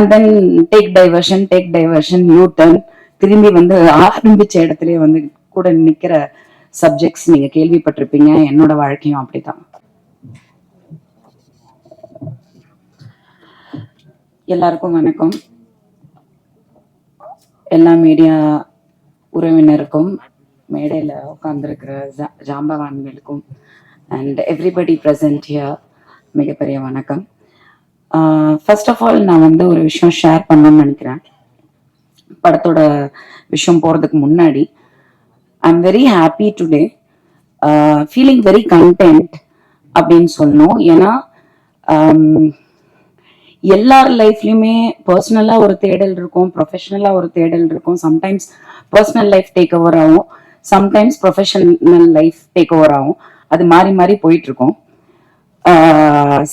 And then take diversion take diversion U turn திரும்பி வந்து ஆரம்பிச்ச இடத்துலயே வந்து கூட நிக்கிற சப்ஜெக்ட்ஸ் நீங்க கேள்விப்பட்டிருப்பீங்க. என்னோட வாழ்க்கையும் அப்படிதான் எல்லாருக்கும் வணக்கம். எல்லா மீடியா உறவினருக்கும் மேடையில் உட்கார்ந்துருக்கிற ஜாம்பவான்களுக்கும் அண்ட் எவ்ரிபடி ப்ரெசன்ட் ஹியர் மிகப்பெரிய வணக்கம். ஃபர்ஸ்ட் ஆஃப் ஆல் நான் வந்து ஒரு விஷயம் ஷேர் பண்ணணும்னு நினைக்கிறேன். படத்தோட விஷயம் போகிறதுக்கு முன்னாடி I am very happy today feeling very content அப்படின்னு சொல்லணும். ஏன்னா um, எல்லார் லைஃப்லையுமே பர்சனலாக ஒரு தேடல் இருக்கும் ப்ரொஃபஷ்னலாக ஒரு தேடல் இருக்கும். Sometimes personal life take over ஆகும். Sometimes professional life take over ஆகும். அது மாறி மாறி போயிட்டுருக்கும்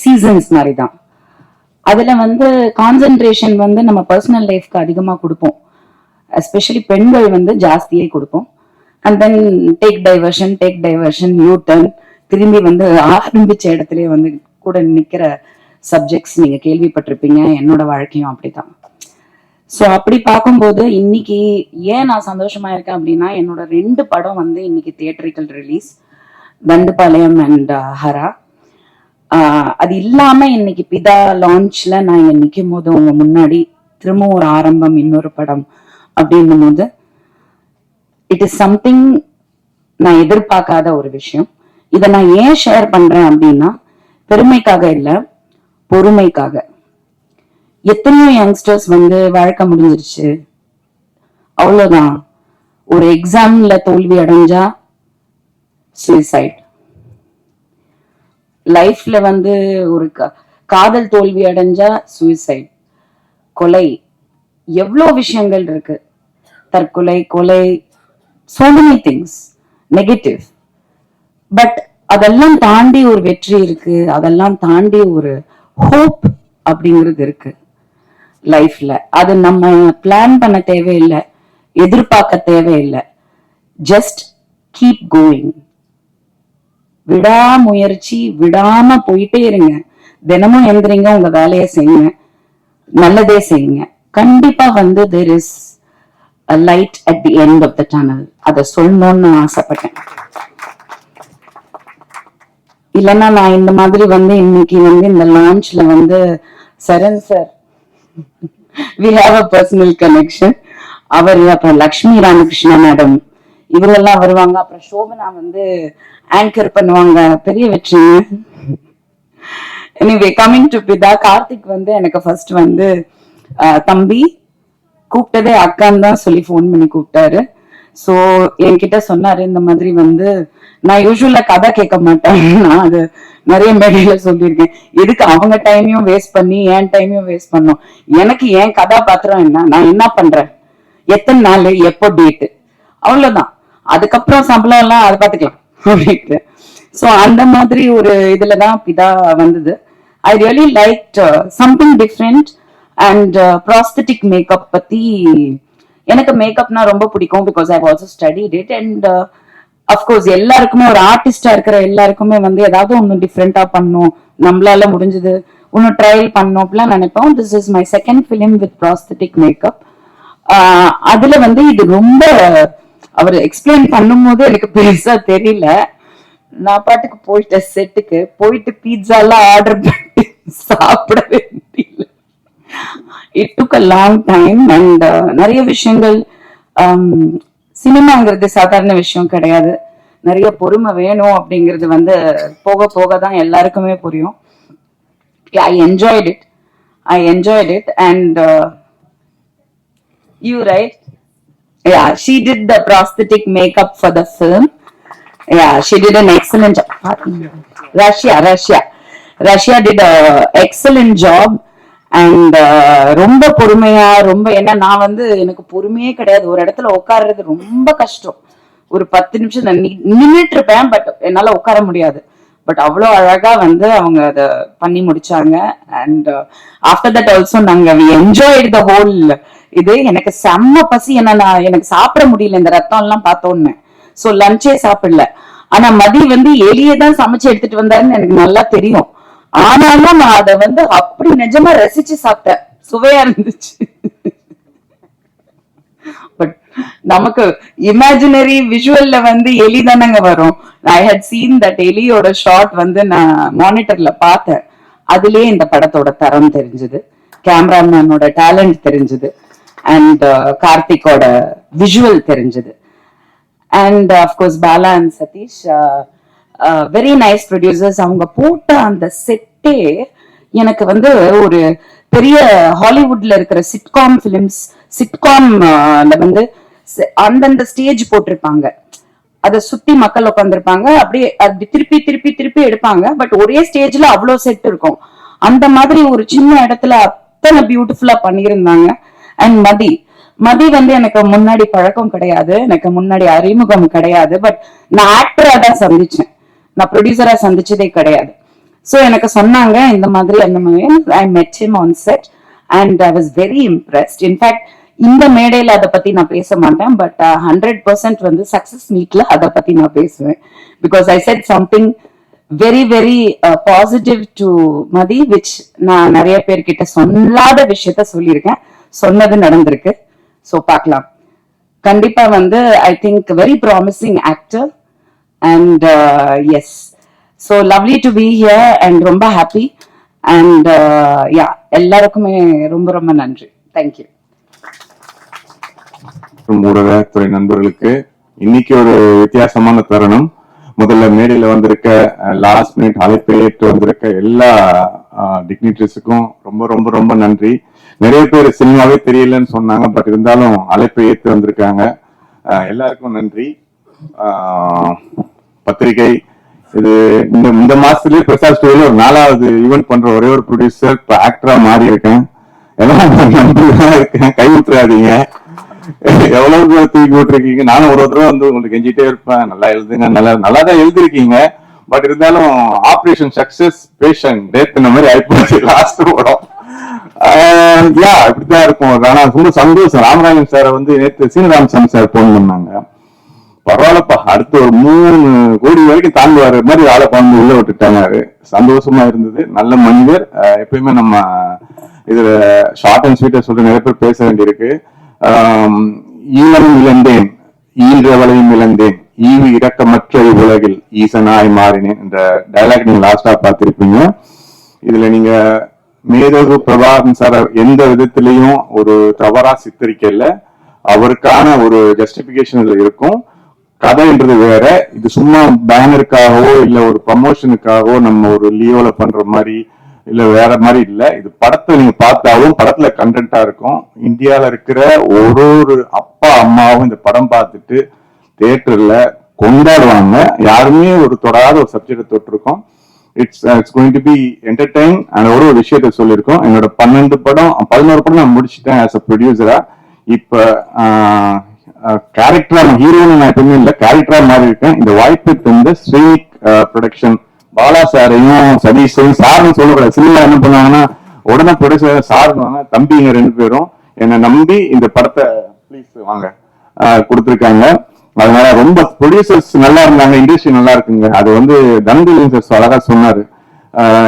சீசன்ஸ் uh, மாதிரி தான் அதுல வந்து கான்சென்ட்ரேஷன் வந்து நம்ம பர்சனல் லைஃப்க்கு அதிகமா கொடுப்போம். எஸ்பெஷலி பெண்கள் வந்து ஜாஸ்தியே கொடுப்போம். And then take diversion take diversion U turn திரும்பி வந்து ஆரம்பிச்ச இடத்துல வந்து கூட நிக்கிற சப்ஜெக்ட்ஸ் நீங்க கேள்விப்பட்டிருப்பீங்க. என்னோட வாழ்க்கையும் அப்படிதான் ஸோ அப்படி பார்க்கும்போது இன்னைக்கு ஏன் நான் சந்தோஷமா இருக்கேன் அப்படின்னா என்னோட ரெண்டு படம் வந்து இன்னைக்கு theatrical release Dandupalayam and uh, Hara. அது இல்லாம இன்னைக்கு பிதா லான்ச்ல நான் இங்க நிற்கும் போது உங்க முன்னாடி திரும்ப ஒரு ஆரம்பம் இன்னொரு படம் அப்படின்னும் போது இட் இஸ் சம்திங் நான் எதிர்பார்க்காத ஒரு விஷயம். இதை நான் ஏன் ஷேர் பண்றேன் அப்படின்னா பெருமைக்காக இல்லை பொறுமைக்காக. எத்தனையோ யங்ஸ்டர்ஸ் வந்து வாழ்க்கை முடிஞ்சிருச்சு. அவ்வளோதான் ஒரு எக்ஸாம்ல தோல்வி அடைஞ்சா சூசைட் லைஃப்ல வந்து ஒரு காதல் தோல்வி அடைஞ்சா சூசைட் கொலை. எவ்வளோ விஷயங்கள் இருக்கு. தற்கொலை கொலை so many things negative but அதெல்லாம் தாண்டி ஒரு வெற்றி இருக்கு. அதெல்லாம் தாண்டி ஒரு ஹோப் அப்படிங்கிறது இருக்கு. லைஃப்ல. அது நம்ம பிளான் பண்ண தேவையில்லை. எதிர்பார்க்க தேவையில்லை. ஜஸ்ட் கீப் கோயிங் விடாமுயற்சி விடாம போயிட்டே இருங்க. தினமும் எழுதுறீங்க உங்க வேலையை செய்யுங்க. நல்லதே செய்யுங்க. கண்டிப்பா வந்து there is light at the end of the tunnel அதை சொல்லணும்னு நான் ஆசைப்பட்டேன். இல்லைன்னா நான் இந்த மாதிரி வந்து இன்னைக்கு வந்து இந்த லான்ச்ல வந்து Charan sir we have a personal connection அவர் அப்புறம் லக்ஷ்மி ராமகிருஷ்ணா மேடம் இவங்கெல்லாம் வருவாங்க. அப்புறம் சோபனா வந்து ஆங்கர் பண்ணுவாங்க. பெரிய வெற்றிங்க. எனிவே கமிங் டு பிதா கார்த்திக் வந்து எனக்கு ஃபர்ஸ்ட் வந்து அஹ், தம்பி கூப்பிட்டதே அக்கான்னு தான் சொல்லி ஃபோன் பண்ணி கூப்பிட்டாரு. ஸோ என்கிட்ட சொன்னாரு இந்த மாதிரி வந்து நான் யூஸ்வலா கதை கேட்க மாட்டேன். நான் அது நிறைய மேடையில சொல்லியிருக்கேன். எதுக்கு அவங்க டைமையும் வேஸ்ட் பண்ணி என் டைமையும் வேஸ்ட் பண்ணும்? எனக்கு என் கதாபாத்திரம் என்ன? நான் என்ன பண்றேன்? எத்தனை நாள்? எப்போ டேட்டு அவ்வளவுதான். அதுக்கப்புறம் சம்பளம் எல்லாம் அதை பார்த்துக்கலாம். அப்படின்ட்டு. ஸோ அந்த மாதிரி ஒரு இதுல தான் பிதா வந்தது. I really like something different and prosthetic makeup பத்தி எனக்கு மேக்கப்னா ரொம்ப பிடிக்கும் because I also studied it and of course எல்லாருக்குமே ஒரு ஆர்டிஸ்டா இருக்கிற எல்லாருக்குமே வந்து ஏதாவது ஒன்று டிஃப்ரெண்டா பண்ணும். நம்மளால முடிஞ்சது. ஒன்று ட்ரையல் பண்ணோம் அப்படிலாம் நினைப்போம். This is my second film with prosthetic makeup அதுல வந்து இது ரொம்ப அவர் எக்ஸ்பிளைன் பண்ணும்போது எனக்கு பெருசா தெரியல. நான் பாட்டுக்கு போயிட்டேன் செட்டுக்கு போயிட்டு பீட்சா எல்லாம் ஆர்டர் பண்ணி சாப்பிடவே முடியல it took a long time and நிறைய விஷயங்கள் um, சினிமாங்கிறது சாதாரண விஷயம் கிடையாது. நிறைய பொறுமை வேணும் அப்படிங்கிறது வந்து போக போக தான் எல்லாருக்குமே புரியும். I enjoyed it I enjoyed it and you right yeah she did the prosthetic makeup for the film. Yeah she did an excellent job russia russia. Russia did a excellent job. And uh, ரொம்ப பொறுமையா ரொம்ப ஏன்னா நான் வந்து எனக்கு பொறுமையே கிடையாது. ஒரு இடத்துல உட்கார்றது ரொம்ப கஷ்டம். ஒரு பத்து நிமிஷம் நான் நின்னுட்டு இருப்பேன் பட் என்னால உட்கார முடியாது. பட் அவ்வளோ அழகா வந்து அவங்க அதை பண்ணி முடிச்சாங்க. அண்ட் ஆஃப்டர் தட் ஆல்சோ நாங்க என்ஜாய்டு த ஹோல் இது எனக்கு செம்ம பசி. என்ன நான் எனக்கு சாப்பிட முடியல இந்த ரத்தம் எல்லாம் பார்த்தோன்னு சோ லஞ்சே சாப்பிடல. ஆனா மதி வந்து எலியதான் சமைச்சு எடுத்துட்டு வந்தாருன்னு எனக்கு நல்லா தெரியும். ஆனாலும் நான் அதை வந்து அப்படி நிஜமா ரசிச்சு சாப்பிட்டேன். சுவையா இருந்துச்சு. பட் நமக்கு இமேஜினரி விஷுவல்ல வந்து எலி தானங்க வரும். ஐ ஹட் சீன் தட் எலியோட ஷாட் வந்து நான் மானிட்டர்ல பார்த்தேன். அதுலயே இந்த படத்தோட தரம் தெரிஞ்சது. கேமராமேனோட டேலண்ட் தெரிஞ்சது. அண்ட் uh, கார்த்திகோட விஷுவல் தெரிஞ்சது. And of course Bala and Sathish very nice producers அவங்க போட்ட அந்த செட்டே எனக்கு வந்து ஒரு பெரிய ஹாலிவுட்ல இருக்கிற சிட்காம் பிலிம்ஸ் சிட்காம்ல வந்து அந்தந்த ஸ்டேஜ் போட்டிருப்பாங்க. அதை சுத்தி மக்கள் உட்காந்துருப்பாங்க அப்படியே அது திருப்பி திருப்பி திருப்பி எடுப்பாங்க. பட் ஒரே ஸ்டேஜ்ல அவ்வளோ செட் இருக்கும். அந்த மாதிரி ஒரு சின்ன இடத்துல அத்தனை பியூட்டிஃபுல்லா பண்ணியிருந்தாங்க. அண்ட் மதி. மதி வந்து எனக்கு முன்னாடி பழக்கம் கிடையாது. எனக்கு முன்னாடி அறிமுகம் கிடையாது. பட் நான் ஆக்டரா தான் சந்திச்சேன். நான் ப்ரொடியூசரா சந்திச்சதே கிடையாது. சோ எனக்கு சொன்னாங்க இந்த மாதிரி அந்த மாதிரி. I met him on set and I was very impressed in fact இந்த மேடையில அதை பத்தி நான் பேச மாட்டேன். பட் ஹண்ட்ரட் பர்சன்ட் வந்து சக்சஸ் மீட்ல அதை பத்தி நான் பேசுவேன். Because I said something very very positive to Mathi which நான் நிறைய பேர்கிட்ட சொல்லாத விஷயத்த சொல்லியிருக்கேன். சொன்னது நடந்திருக்கு. சோ பார்க்கலாம். கண்டிப்பா வந்து I think very promising actor and yes so lovely to be here and ரொம்ப ஹாப்பி அண்ட் யா எல்லாருக்குமே ரொம்ப ரொம்ப நன்றி. தேங்க்யூ மற்றும் ஊடகத்துறை நண்பர்களுக்கு இன்னைக்கு ஒரு வித்தியாசமான தருணம். முதல்ல மேடையில் வந்திருக்க uh, லாஸ்ட் மினிட் அழைப்பை ஏற்று வந்திருக்க எல்லா uh, டிக்னிட்டரிஸுக்கும் ரொம்ப ரொம்ப ரொம்ப நன்றி. நிறைய பேர் சினிமாவே தெரியலன்னு சொன்னாங்க பட் இருந்தாலும் அழைப்பை ஏற்று வந்திருக்காங்க. எல்லாருக்கும் நன்றி. பத்திரிகை இது இந்த இந்த மாசத்துலயே பிரசாத் ஸ்டோரியில ஒரு நாலாவது ஈவெண்ட் பண்ற ஒரே ஒரு ப்ரொடியூசர் இப்போ ஆக்டரா மாறி இருக்கேன் எல்லாம் நம்பிதான் இருக்கேன். கை விட்டுறாதீங்க எவ்வளவு தூக்கி விட்டுருக்கீங்க நானும் ஒரு தடவை வந்து உங்களுக்கு கெஞ்சிட்டே இருப்பேன். நல்லா எழுதுங்க. நல்லா நல்லா தான் எழுதிருக்கீங்க பட் இருந்தாலும் ஆப்ரேஷன் சக்சஸ் பேஷன் டேத் இந்த மாதிரி ஆயிப்போச்சு லாஸ்ட் படம். யா இப்படிதான் இருக்கும். ஆனா ரொம்ப சந்தோஷம். ராமராஜன் சாரை வந்து நேற்று சீனராமசாமி சார் போன் பண்ணாங்க. பரவாயில்லப்பா அடுத்த ஒரு மூணு கோடி வரைக்கும் தாண்டுவாரு மாதிரி ஆளை குழந்தை உள்ள விட்டுட்டாங்க சந்தோஷமா இருந்தது. நல்ல மனிதர். எப்பயுமே நம்ம இதுல ஷார்ட் அண்ட் ஸ்வீட்டா சொல்ற நிறைய பேர் பேச வேண்டியிருக்கு. ஈழம் ஈழமும் இழந்தேன். ஈன்றவளையும் இழந்தேன். ஈவு இரக்கமற்ற உலகில் ஈசனாய் மாறினேன் என்ற டயலாக் நீங்க லாஸ்டா பார்த்திருப்பீங்க. இதுல நீங்க மேதகு பிரபாகரன் சார் எந்த விதத்திலையும் ஒரு தவறா சித்தரிக்கல. அவருக்கான ஒரு ஜஸ்டிபிகேஷன் இதுல இருக்கும் கதைன்றது வேற. இது சும்மா பேனருக்காகவோ இல்ல ஒரு ப்ரமோஷனுக்காகவோ நம்ம ஒரு லியோல பண்ற மாதிரி இல்ல வேற மாதிரி இல்ல. இது படத்தை நீங்க பார்த்தாலும் படத்துல கண்டென்ட்டா இருக்கும். இந்தியால இருக்கிற ஒரு ஒரு அப்பா அம்மாவும் இந்த படம் பார்த்துட்டு தேட்டர்ல கொண்டாடுவாங்க. யாருமே ஒரு தொடாத ஒரு subject தொட்டிருக்கோம். It's it's going to be entertain and ஒரு ஒரு விஷயத்த சொல்லியிருக்கோம். என்னோட பன்னெண்டு படம் பதினோரு படம் நான் முடிச்சுட்டேன் ஆஸ் அ ப்ரொடியூசரா இப்ப uh, uh, கேரக்டரா ஹீரோன்னு நான் எப்பவுமே இல்லை கேரக்டரா மாறி இருக்கேன் இந்த வாய்ப்பு தந்த ஸ்ரீனிக் uh, ப்ரொடக்ஷன் பாலா சாரையும் சதீஷையும் சார்னு சொல்லக்கூடாது. சினிமா என்ன பண்ணுவாங்கன்னா உடனே ப்ரொடியூசர் சார்னுவாங்க தம்பிங்க ரெண்டு பேரும். என்னை நம்பி இந்த படத்தை ப்ளீஸ் வாங்க. கொடுத்துருக்காங்க. அதனால ரொம்ப ப்ரொடியூசர்ஸ் நல்லா இருந்தாங்க இண்டஸ்ட்ரி நல்லா இருக்குங்க. அது வந்து தனந்திலன் சார் அழகா சொன்னாரு.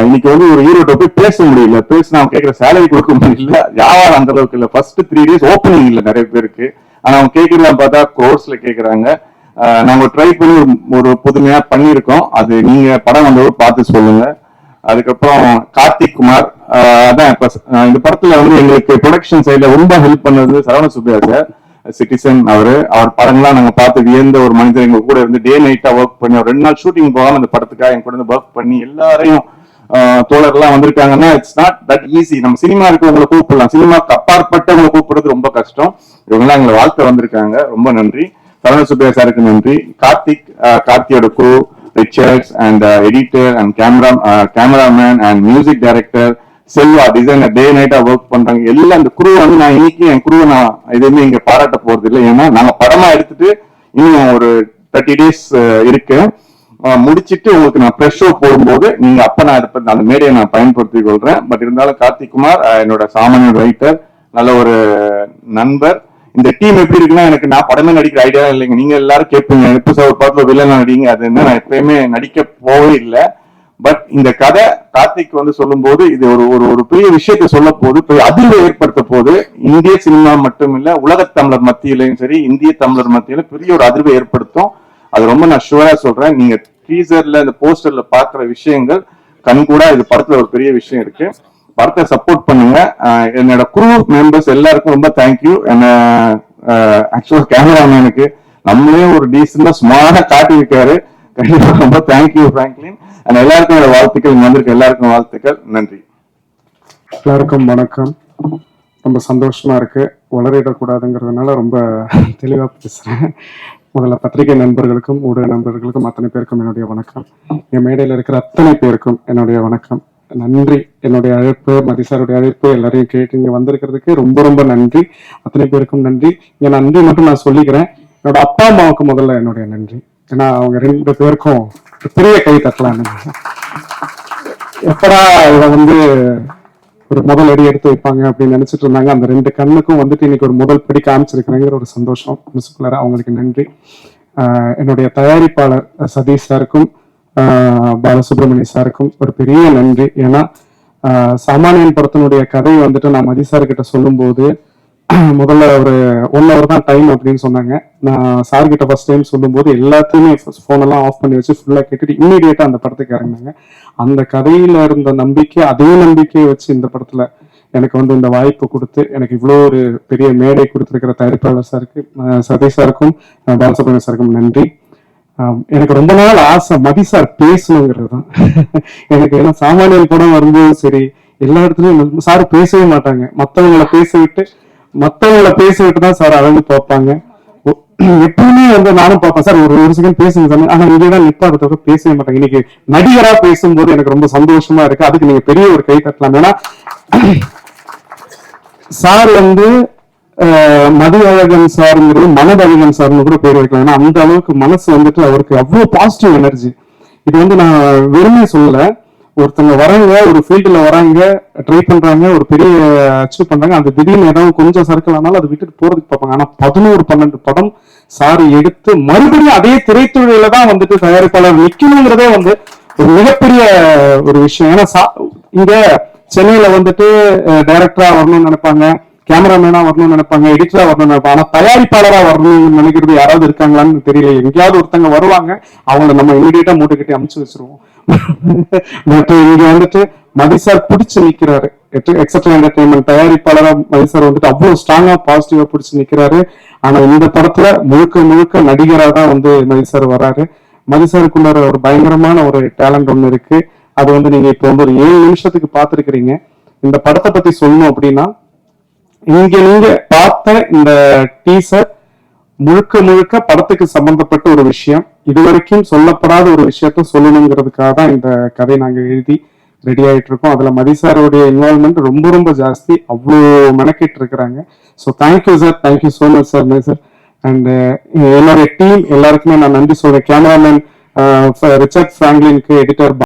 இன்னைக்கு வந்து ஒரு ஹீரோட்ட போய் பேச முடியல. பேசி அவன் கேட்கிற சேலரி கொடுக்க முடியல. வியாபாரம் அந்த அளவுக்கு இல்ல. ஃபர்ஸ்ட் த்ரீ டேஸ் ஓப்பனிங் இல்லை நிறைய பேருக்கு. ஆனா அவங்க கேட்கறதெல்லாம் பார்த்தா கோர்ஸ்ல கேட்கறாங்க நாங்க ட்ரை பண்ணி ஒரு- புதுமையா பண்ணியிருக்கோம். அது நீங்க படம் வந்தவரை பார்த்து சொல்லுங்க. அதுக்கப்புறம் கார்த்திக் குமார் அதான் இந்த படத்துல வந்து எங்களுக்கு ப்ரொடக்ஷன் சைட்ல ரொம்ப ஹெல்ப் பண்ணது சரவண சுப்பியா சார். சிட்டிசன் அவரு அவர் படங்கள்லாம் நாங்க பார்த்து வியந்த ஒரு மனிதர். எங்க கூட இருந்து டே நைட்டா ஒர்க் பண்ணி ஒரு ரெண்டு நாள் ஷூட்டிங் போகாம அந்த படத்துக்காக என் கூட இருந்து ஒர்க் பண்ணி எல்லாரையும் தோழர்கள்லாம் வந்திருக்காங்கன்னா இட்ஸ் நாட் தட் ஈஸி நம்ம சினிமா இருக்கவங்களை கூப்பிடலாம். சினிமாக்கு அப்பாற்பட்டவங்களை கூப்பிடுறது ரொம்ப கஷ்டம். இவங்கெல்லாம் எங்களை வாழ்க்கை வந்திருக்காங்க. ரொம்ப நன்றி. சரவண சுப்பையா சாருக்கு நன்றி. கார்த்திக் கார்த்தியோட Guru Richards and editor and camera cameraman and music director Selva designer day NAITA work பண்றாங்க. எல்லாம் அந்த குருவை வந்து நான் இன்னைக்கு என் குருவை நான் எதுவுமே இங்க பாராட்ட போறது இல்லை. ஏன்னா நாங்க படமா எடுத்துட்டு இன்னும் ஒரு தேர்ட்டி டேஸ் இருக்கு. முடிச்சிட்டு உங்களுக்கு நான் ப்ரெஷ் ஷோ போடும்போது நீங்க அப்ப நான் அதை அந்த மேடையை நான் பயன்படுத்திக் கொள்றேன். பட் இருந்தாலும் கார்த்திக் குமார் என்னோட சாமானிய ரைட்டர் நல்ல ஒரு நண்பர். இந்த டீம் எப்படி இருக்குன்னா எனக்கு நான் படமே நடிக்கிற ஐடியா இல்லைங்க. நீங்க எல்லாரும் கேட்பீங்க எப்போ சார் ஒரு படத்துல வில்லன் நடிங்க. அது என்ன நான் எப்பயுமே நடிக்க போவே இல்லை. பட் இந்த கதை கார்த்திக் வந்து சொல்லும்போது இது ஒரு ஒரு ஒரு பெரிய விஷயத்தை சொல்ல போது பெரிய அதிர்வை ஏற்படுத்த போது இந்திய சினிமா மட்டும் இல்ல உலக தமிழர் மத்தியிலையும் சரி இந்திய தமிழர் மத்தியில பெரிய ஒரு அதிர்வை ஏற்படுத்தும். அது ரொம்ப நான் ஷுவரா சொல்றேன். நீங்க டீசர்ல இந்த போஸ்டர்ல பாக்குற விஷயங்கள் கண் கூட இது படத்துல ஒரு பெரிய விஷயம் இருக்கு. படத்தை சப்போர்ட் பண்ணுங்க. என்னோட குரூ மெம்பர்ஸ் எல்லாருக்கும் ரொம்ப தேங்க்யூ என்ன ஆக்சுவலா கேமராமேனுக்கு நம்மளே ஒரு டீசெண்டா சுமாரா காட்டியிருக்காரு. கண்டிப்பா ரொம்ப தேங்க்யூ பிராங்க்லின் அண்ட் எல்லாருக்கும் என்னோட வாழ்த்துக்கள் இங்க வந்திருக்க எல்லாருக்கும் வாழ்த்துக்கள். நன்றி. எல்லாருக்கும் வணக்கம். ரொம்ப சந்தோஷமா இருக்கு. வளரிடக்கூடாதுங்கிறதுனால ரொம்ப தெளிவா பேசுறேன். முதல்ல பத்திரிகை நண்பர்களுக்கும் ஊடக நண்பர்களுக்கும் அத்தனை பேருக்கும் என்னுடைய வணக்கம். என் மேடையில் இருக்கிற அத்தனை பேருக்கும் என்னுடைய வணக்கம். நன்றி. என்னுடைய அழைப்பு மதிசாருடைய அழைப்பு எல்லாரையும் கேட்டு இங்க வந்திருக்கிறதுக்கு ரொம்ப ரொம்ப நன்றி. அத்தனை பேருக்கும் நன்றி. இங்க நன்றி மட்டும் நான் சொல்லிக்கிறேன். என்னோட அப்பா அம்மாவுக்கு முதல்ல என்னுடைய நன்றி. ஏன்னா அவங்க ரெண்டு பேருக்கும் பெரிய கை தட்டலாம் எப்படா இதை வந்து ஒரு முதல் அடி எடுத்து வைப்பாங்க அப்படின்னு நினைச்சிட்டு இருந்தாங்க. அந்த ரெண்டு கண்ணுக்கும் வந்துட்டு இன்னைக்கு ஒரு முதல் படி காமிச்சிருக்கிறேங்கிற ஒரு சந்தோஷம். மிஸ்குலர் அவங்களுக்கு நன்றி. என்னுடைய தயாரிப்பாளர் சதீஷ் சாருக்கும் ஆஹ் பாலசுப்ரமணிய சாருக்கும் ஒரு பெரிய நன்றி. ஏன்னா சாமானியன் படத்தினுடைய கதை வந்துட்டு நான் மதி சார் கிட்ட சொல்லும்போது முதல்ல ஒரு ஒன் ஹவர் தான் டைம் அப்படின்னு சொன்னாங்க. நான் சார் கிட்ட ஃபர்ஸ்ட் டைம் சொல்லும்போது எல்லாத்தையுமே ஃபோனெல்லாம் ஆஃப் பண்ணி வச்சு ஃபுல்லாக கேட்டுட்டு இம்மிடியேட்டாக அந்த படத்துக்கு இறங்கினாங்க. அந்த கதையில இருந்த நம்பிக்கை அதே நம்பிக்கையை வச்சு இந்த படத்துல எனக்கு வந்து இந்த வாய்ப்பு கொடுத்து எனக்கு இவ்வளோ ஒரு பெரிய மேடை கொடுத்துருக்கிற தயாரிப்பாளர் சாருக்கு சதீஷ் சாருக்கும் அஹ் பாலசுப்ரமணிய சாருக்கும் நன்றி. எனக்கு ரொம்ப நாள் ஆசை மதி சார் பேசணுங்கிறது தான். எனக்கு ஏன்னா சாமானியன் படம் வரும்போதும் சரி எல்லா இடத்துலயும் சார் பேசவே மாட்டாங்க. மற்றவங்களை பேச விட்டு மத்தவங்கள பேசிக்கிட்டு விட்டு தான் சார் அளந்து பார்ப்பாங்க. எப்பவுமே வந்து நானும் பார்ப்பேன். சார் ஒரு ஒரு செகண்ட் பேசுங்க சார் ஆனா இங்கே தான் நிப்பா தவிர பேசவே மாட்டாங்க இன்னைக்கு நடிகரா பேசும்போது எனக்கு ரொம்ப சந்தோஷமா இருக்கு. அதுக்கு நீங்க பெரிய ஒரு கை தட்டலாம். ஏன்னா சார் வந்து மது அழகன் சாருங்கிறது மனதழகன் சார்னு கூட பேர் வைக்கலாம். ஏன்னா அந்த அளவுக்கு மனசு வந்துட்டு அவருக்கு அவ்வளவு பாசிட்டிவ் எனர்ஜி இது வந்து நான் வெறுமே சொல்லலை. ஒருத்தங்க வராங்க ஒரு ஃபீல்டுல வராங்க ட்ரை பண்றாங்க ஒரு பெரிய uh, அச்சீவ் பண்றாங்க. அந்த திடீர்னு ஏதாவது கொஞ்சம் சர்க்கிள் ஆனாலும் அதை விட்டுட்டு போறதுக்கு பார்ப்பாங்க. ஆனா பதினோரு பன்னெண்டு படம் சாரி எடுத்து மறுபடியும் அதே திரைத்துறையில தான் வந்துட்டு தயாரிப்பாளர் நிக்கணுங்கிறதே வந்து ஒரு மிகப்பெரிய uh, ஒரு விஷயம். ஏன்னா சா- இங்க சென்னையில வந்துட்டு uh, டைரக்டரா வரணும்னு நினைப்பாங்க கேமராமேனா வரணும்னு நினைப்பாங்க எடிட்டரா வரணும்னு நினைப்பாங்க. ஆனா தயாரிப்பாளரா வரணும்னு நினைக்கிறது யாராவது இருக்காங்களான்னு தெரியல. எங்கேயாவது ஒருத்தங்க வருவாங்க அவங்கள நம்ம இமீடியட்டா மூட்டை கட்டி அமுச்சு வச்சிருவோம். பட் இங்க வந்துட்டு மதிசார் பிடிச்சு நிக்கிறாரு. எக்ஸட்ரா என்டர்டைன்மெண்ட் தயாரிப்பாளரா மதிசார் வந்துட்டு அவ்வளவு ஸ்ட்ராங்கா பாசிட்டிவா பிடிச்சு நிக்கிறாரு. ஆனா இந்த படத்துல முழுக்க முழுக்க நடிகரா தான் வந்து மதி சார் வராரு. மதிசாருக்குள்ள ஒரு பயங்கரமான ஒரு டேலண்ட் ஒண்ணு இருக்கு. அது வந்து நீங்க இப்போ வந்து ஒரு ஏழு நிமிஷத்துக்கு பார்த்திருக்கிறீங்க. இந்த படத்தை பத்தி சொல்லணும் அப்படின்னா இங்க நீங்க பார்த்த இந்த டீசர் முழுக்க முழுக்க படத்துக்கு சம்பந்தப்பட்ட ஒரு விஷயம். இதுவரைக்கும் சொல்லப்படாத ஒரு விஷயத்த சொல்லணுங்கிறதுக்காக தான் இந்த கதை நாங்க எழுதி ரெடி ஆயிட்டு இருக்கோம் அதுல மதிசாரோடைய இன்வால்மெண்ட் ரொம்ப ரொம்ப ஜாஸ்தி. அவ்வளோ மெனக்கிட்டு இருக்கிறாங்க. So thank you sir thank you so much sir my sir and என்னுடைய டீம் எல்லாருக்குமே நான் நன்றி சொல்றேன். Cameraman Richard ஃப்ராங்க்லினுக்கு editor